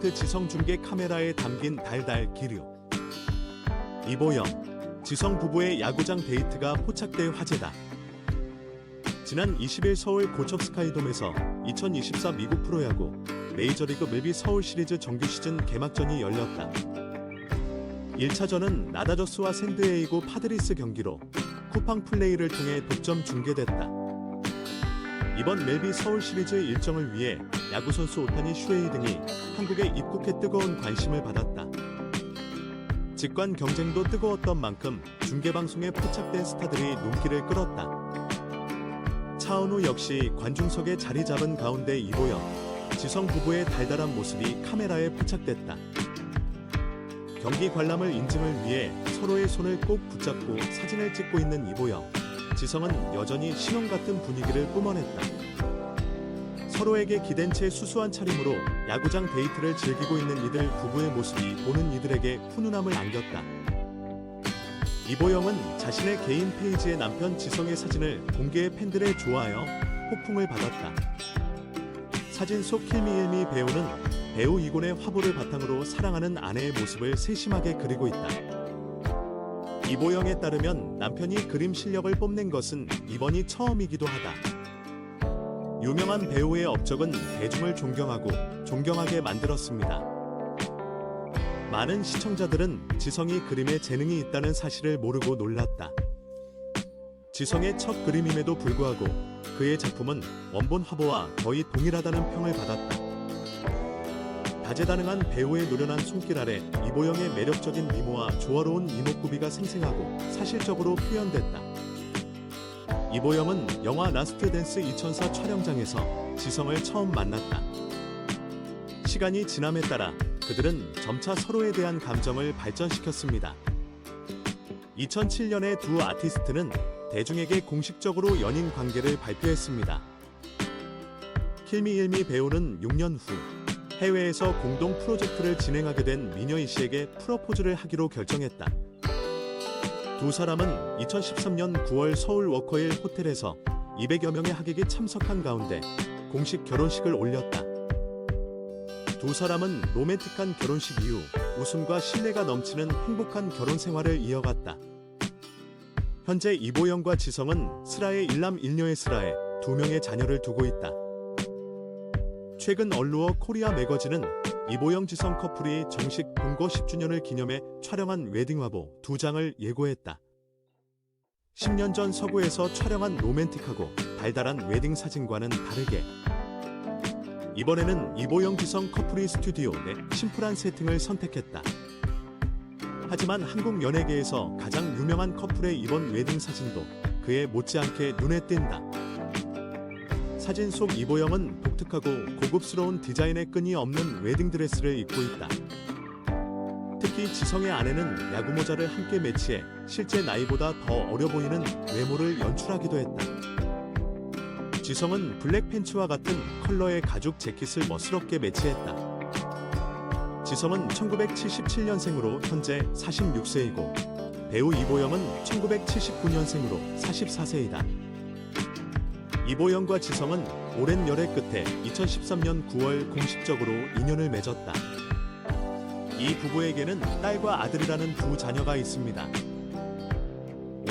프로젝트 지성 중계 카메라에 담긴 달달 기류. 이보영, 지성 부부의 야구장 데이트가 포착돼 화제다. 지난 20일 서울 고척 스카이돔에서 2024 미국 프로야구 메이저리그 맵이 서울 시리즈 정규 시즌 개막전이 열렸다. 1차전은 나다저스와 샌드에이고 파드리스 경기로 쿠팡 플레이를 통해 독점 중계됐다. 이번 멜비 서울 시리즈 일정을 위해 야구 선수 오타니 슈에이 등이 한국에 입국해 뜨거운 관심을 받았다. 직관 경쟁도 뜨거웠던 만큼 중계 방송에 포착된 스타들이 눈길을 끌었다. 차은우 역시 관중석에 자리 잡은 가운데 이보영, 지성 부부의 달달한 모습이 카메라에 포착됐다. 경기 관람을 인증을 위해 서로의 손을 꼭 붙잡고 사진을 찍고 있는 이보영, 지성은 여전히 신혼 같은 분위기를 뿜어냈다. 서로에게 기댄 채 수수한 차림으로 야구장 데이트를 즐기고 있는 이들 부부의 모습이 보는 이들에게 훈훈함을 안겼다. 이보영은 자신의 개인 페이지에 남편 지성의 사진을 공개해 팬들의 좋아요, 폭풍을 받았다. 사진 속 킬미일미 배우는 배우 이곤의 화보를 바탕으로 사랑하는 아내의 모습을 세심하게 그리고 있다. 이보영에 따르면 남편이 그림 실력을 뽐낸 것은 이번이 처음이기도 하다. 유명한 배우의 업적은 대중을 존경하고 존경하게 만들었습니다. 많은 시청자들은 지성이 그림에 재능이 있다는 사실을 모르고 놀랐다. 지성의 첫 그림임에도 불구하고 그의 작품은 원본 화보와 거의 동일하다는 평을 받았다. 다재다능한 배우의 노련한 손길 아래 이보영의 매력적인 미모와 조화로운 이목구비가 생생하고 사실적으로 표현됐다. 이보영은 영화 라스트 댄스 2004 촬영장에서 지성을 처음 만났다. 시간이 지남에 따라 그들은 점차 서로에 대한 감정을 발전시켰습니다. 2007년에 두 아티스트는 대중에게 공식적으로 연인 관계를 발표했습니다. 킬미 일미 배우는 6년 후 해외에서 공동 프로젝트를 진행하게 된 미녀이 씨에게 프로포즈를 하기로 결정했다. 두 사람은 2013년 9월 서울 워커힐 호텔에서 200여 명의 하객이 참석한 가운데 공식 결혼식을 올렸다. 두 사람은 로맨틱한 결혼식 이후 웃음과 신뢰가 넘치는 행복한 결혼 생활을 이어갔다. 현재 이보영과 지성은 슬아의 일남 일녀의 슬아에 두 명의 자녀를 두고 있다. 최근 얼루어 코리아 매거진은 이보영 지성 커플이 정식 동거 10주년을 기념해 촬영한 웨딩 화보 두 장을 예고했다. 10년 전 서구에서 촬영한 로맨틱하고 달달한 웨딩 사진과는 다르게 이번에는 이보영 지성 커플이 스튜디오 내 심플한 세팅을 선택했다. 하지만 한국 연예계에서 가장 유명한 커플의 이번 웨딩 사진도 그에 못지않게 눈에 띈다. 사진 속 이보영은 독특하고 고급스러운 디자인의 끈이 없는 웨딩 드레스를 입고 있다. 특히 지성의 아내는 야구 모자를 함께 매치해 실제 나이보다 더 어려 보이는 외모를 연출하기도 했다. 지성은 블랙 팬츠와 같은 컬러의 가죽 재킷을 멋스럽게 매치했다. 지성은 1977년생으로 현재 46세이고 배우 이보영은 1979년생으로 44세이다. 이보영과 지성은 오랜 열애 끝에 2013년 9월 공식적으로 인연을 맺었다. 이 부부에게는 딸과 아들이라는 두 자녀가 있습니다.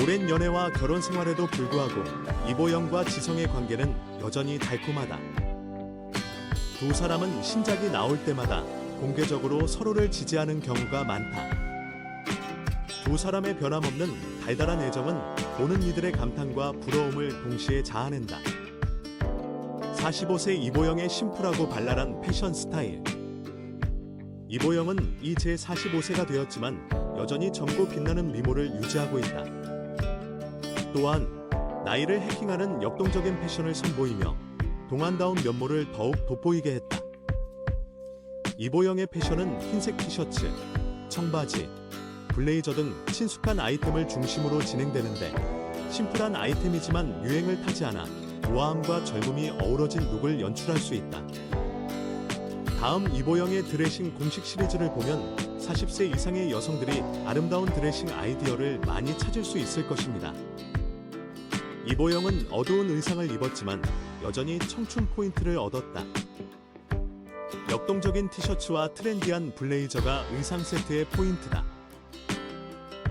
오랜 연애와 결혼 생활에도 불구하고 이보영과 지성의 관계는 여전히 달콤하다. 두 사람은 신작이 나올 때마다 공개적으로 서로를 지지하는 경우가 많다. 두 사람의 변함없는 달달한 애정은 보는 이들의 감탄과 부러움을 동시에 자아낸다. 45세 이보영의 심플하고 발랄한 패션 스타일. 이보영은 이제 45세가 되었지만 여전히 젊고 빛나는 미모를 유지하고 있다. 또한 나이를 해킹하는 역동적인 패션을 선보이며 동안다운 면모를 더욱 돋보이게 했다. 이보영의 패션은 흰색 티셔츠, 청바지, 블레이저 등 친숙한 아이템을 중심으로 진행되는데 심플한 아이템이지만 유행을 타지 않아 우아함과 젊음이 어우러진 룩을 연출할 수 있다. 다음 이보영의 드레싱 공식 시리즈를 보면 40세 이상의 여성들이 아름다운 드레싱 아이디어를 많이 찾을 수 있을 것입니다. 이보영은 어두운 의상을 입었지만 여전히 청춘 포인트를 얻었다. 역동적인 티셔츠와 트렌디한 블레이저가 의상 세트의 포인트다.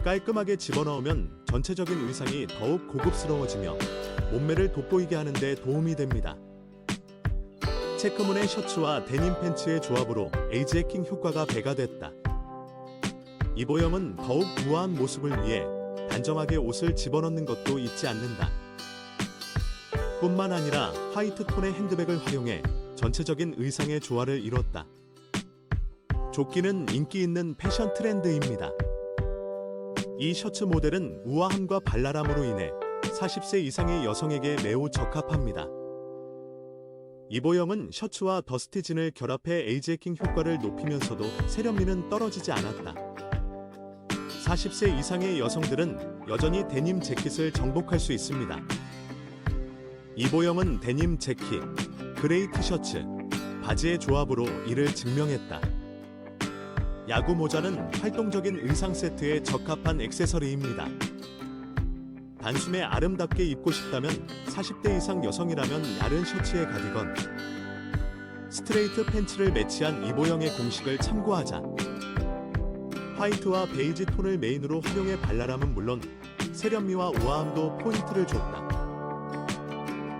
깔끔하게 집어넣으면 전체적인 의상이 더욱 고급스러워지며 몸매를 돋보이게 하는 데 도움이 됩니다. 체크문의 셔츠와 데님 팬츠의 조합으로 에이지해킹 효과가 배가 됐다. 이보영은 더욱 우아한 모습을 위해 단정하게 옷을 집어넣는 것도 잊지 않는다. 뿐만 아니라 화이트 톤의 핸드백을 활용해 전체적인 의상의 조화를 이뤘다. 조끼는 인기 있는 패션 트렌드입니다. 이 셔츠 모델은 우아함과 발랄함으로 인해 40세 이상의 여성에게 매우 적합합니다. 이보영은 셔츠와 더스티진을 결합해 에이지해킹 효과를 높이면서도 세련미는 떨어지지 않았다. 40세 이상의 여성들은 여전히 데님 재킷을 정복할 수 있습니다. 이보영은 데님 재킷, 그레이 티셔츠, 바지의 조합으로 이를 증명했다. 야구 모자는 활동적인 의상 세트에 적합한 액세서리입니다. 단숨에 아름답게 입고 싶다면 40대 이상 여성이라면 야른 셔츠에 가디건, 스트레이트 팬츠를 매치한 이보영의 공식을 참고하자. 화이트와 베이지 톤을 메인으로 활용해 발랄함은 물론 세련미와 우아함도 포인트를 줬다.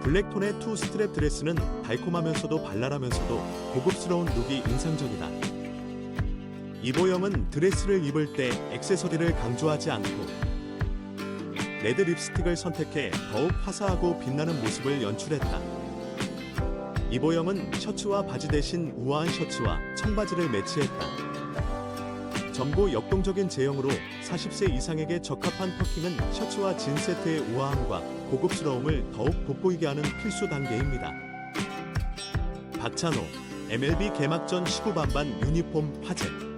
블랙톤의 투 스트랩 드레스는 달콤하면서도 발랄하면서도 고급스러운 룩이 인상적이다. 이보영은 드레스를 입을 때 액세서리를 강조하지 않고 레드 립스틱을 선택해 더욱 화사하고 빛나는 모습을 연출했다. 이보영은 셔츠와 바지 대신 우아한 셔츠와 청바지를 매치했다. 전고 역동적인 제형으로 40세 이상에게 적합한 터킹은 셔츠와 진 세트의 우아함과 고급스러움을 더욱 돋보이게 하는 필수 단계입니다. 박찬호 MLB 개막전 시구 반반 유니폼 화제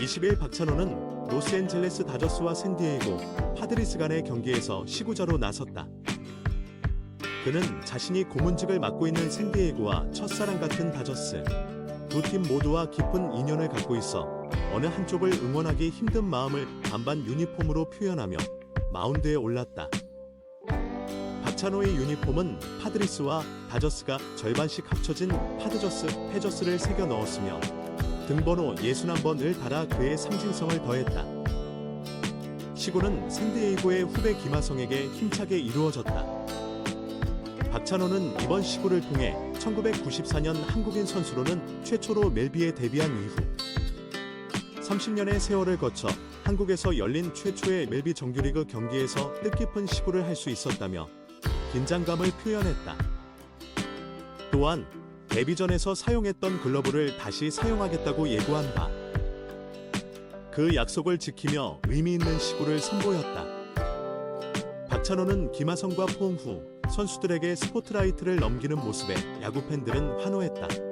20일 박찬호는 로스앤젤레스 다저스와 샌디에이고 파드리스 간의 경기에서 시구자로 나섰다. 그는 자신이 고문직을 맡고 있는 샌디에이고와 첫사랑 같은 다저스 두 팀 모두와 깊은 인연을 갖고 있어 어느 한쪽을 응원하기 힘든 마음을 반반 유니폼으로 표현하며 마운드에 올랐다. 박찬호의 유니폼은 파드리스와 다저스가 절반씩 합쳐진 파드저스 페저스를 새겨 넣었으며 등번호 61번을 달아 그의 상징성을 더했다. 시구는 샌디에이고의 후배 김하성에게 힘차게 이루어졌다. 박찬호는 이번 시구를 통해 1994년 한국인 선수로는 최초로 멜비에 데뷔한 이후 30년의 세월을 거쳐 한국에서 열린 최초의 멜비 정규리그 경기에서 뜻깊은 시구를 할 수 있었다며 긴장감을 표현했다. 또한 데뷔전에서 사용했던 글러브를 다시 사용하겠다고 예고한 바. 그 약속을 지키며 의미 있는 시구를 선보였다. 박찬호는 김하성과 포옹 후 선수들에게 스포트라이트를 넘기는 모습에 야구 팬들은 환호했다.